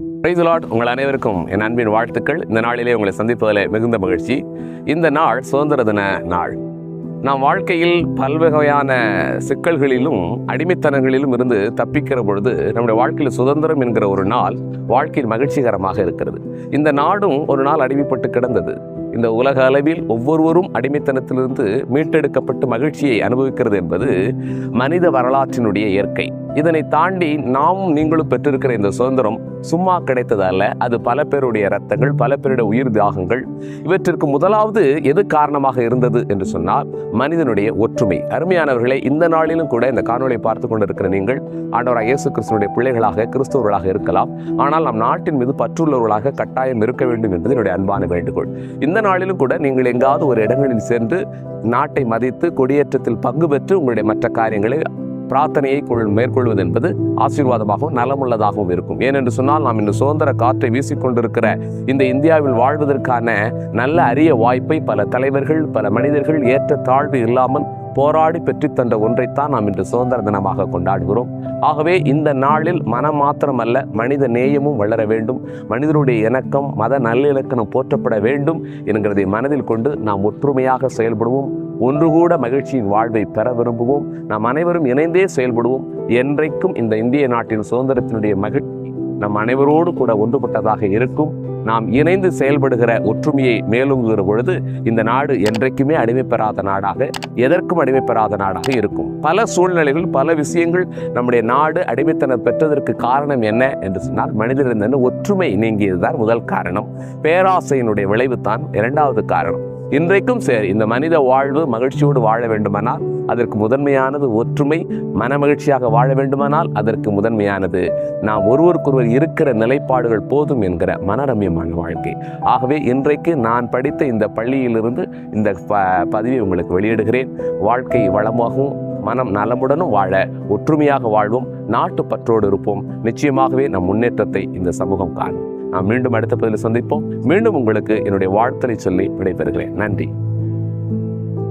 Price உங்கள் அனைவருக்கும் என் அன்பின் வாழ்த்துக்கள். இந்த நாளிலே உங்களை சந்திப்பதில் மிகுந்த மகிழ்ச்சி. இந்த நாள் சுதந்திர தின நாள். நாம் வாழ்க்கையில் பல்வகையான சிக்கல்களிலும் அடிமைத்தனங்களிலும் இருந்து தப்பிக்கிற பொழுது நம்முடைய வாழ்க்கையில் சுதந்திரம் என்கிற ஒரு நாள் வாழ்க்கையில் மகிழ்ச்சிகரமாக இருக்கிறது. இந்த நாடும் ஒரு நாள் அடிமைப்பட்டு கிடந்தது. இந்த உலக அளவில் ஒவ்வொருவரும் அடிமைத்தனத்திலிருந்து மீட்டெடுக்கப்பட்டு மகிழ்ச்சியை அனுபவிக்கிறது என்பது மனித வரலாற்றினுடைய இயற்கை. இதனை தாண்டி நாமும் நீங்களும் பெற்றிருக்கிற இந்த சுதந்திரம் சும்மா கிடைத்தது அல்ல. அது பல பேருடைய ரத்தங்கள் பல பேருடைய உயிர் தியாகங்கள். இவற்றிற்கு முதலாவது எது காரணமாக இருந்தது என்று சொன்னால் மனிதனுடைய ஒற்றுமை. அருமையானவர்களே இந்த நாளிலும் கூட இந்த காணொலியை பார்த்து கொண்டிருக்கிற நீங்கள் ஆண்டவராக இயேசு கிறிஸ்துவனுடைய பிள்ளைகளாக கிறிஸ்தவர்களாக இருக்கலாம். ஆனால் நம் நாட்டின் மீது பற்றுள்ளவர்களாக கட்டாயம் இருக்க வேண்டும் என்பது என்னுடைய அன்பான வேண்டுகோள். இந்த நாளிலும் கூட நீங்கள் எங்காவது ஒரு இடங்களில் சென்று நாட்டை மதித்து கொடியேற்றத்தில் பங்கு பெற்று உங்களுடைய மற்ற காரியங்களை பிரார்த்தனையை கொள் மேற்கொள்வது என்பது ஆசீர்வாதமாகவும் நலமுள்ளதாகவும் இருக்கும். ஏனென்று சொன்னால் நாம் இந்த சுதந்திர காற்றை வீசிக்கொண்டிருக்கிற இந்த இந்தியாவில் வாழ்வதற்கான நல்ல அரிய வாய்ப்பை பல தலைவர்கள் பல மனிதர்கள் ஏற்ற தாழ்வு இல்லாமல் போராடி பெற்றுத்தந்த ஒன்றைத்தான் நாம் இன்று சுதந்திர தினமாக கொண்டாடுகிறோம். ஆகவே இந்த நாளில் மனம் மாத்திரமல்ல மனித நேயமும் வளர வேண்டும். மனிதனுடைய இணக்கம் மத நல்லிலக்கணம் போற்றப்பட வேண்டும் என்கிறதை மனதில் கொண்டு நாம் ஒற்றுமையாக செயல்படுவோம். ஒன்று கூட மகிழ்ச்சியின் வாழ்வை பெற விரும்புவோம். நாம் அனைவரும் இணைந்தே செயல்படுவோம். என்றைக்கும் இந்த இந்திய நாட்டின் சுதந்திரத்தினுடைய மகிழ்ச்சி நம் அனைவரோடு கூட ஒன்றுபட்டதாக இருக்கும். நாம் இணைந்து செயல்படுகிற ஒற்றுமையை மேலோங்குகிற பொழுது இந்த நாடு என்றைக்குமே அடிமை பெறாத நாடாக எதற்கும் அடிமை பெறாத நாடாக இருக்கும். பல சூழ்நிலைகள் பல விஷயங்கள் நம்முடைய நாடு அடிமைத்தனம் பெற்றதற்கு காரணம் என்ன என்று சொன்னால் மனிதனின் ஒற்றுமை நீங்கியதுதான் முதல் காரணம். பேராசையினுடைய விளைவு தான் இரண்டாவது காரணம். இன்றைக்கும் சரி இந்த மனித வாழ்வு மகிழ்ச்சியோடு வாழ வேண்டுமானால் அதற்கு முதன்மையானது ஒற்றுமை மனமகிழ்ச்சியாக வாழ வேண்டுமானால் அதற்கு முதன்மையானது. நாம் ஒருவருக்கொருவர் இருக்கிற நிலைப்பாடுகள் போதும் என்கிற மனரம்யமான வாழ்க்கை. ஆகவே இன்றைக்கு நான் படித்த இந்த பள்ளியிலிருந்து இந்த ப பதிவை உங்களுக்கு வெளியிடுகிறேன். வாழ்க்கை வளமாகவும் மனம் நலமுடனும் வாழ ஒற்றுமையாக வாழ்வோம் நாட்டு பற்றோடு இருப்போம். நிச்சயமாகவே நம் முன்னேற்றத்தை இந்த சமூகம் காணும். நாம் மீண்டும் அடுத்த பதிவில் சந்திப்போம். மீண்டும் உங்களுக்கு என்னுடைய வாழ்த்தலை சொல்லி விடைபெறுகிறேன். நன்றி.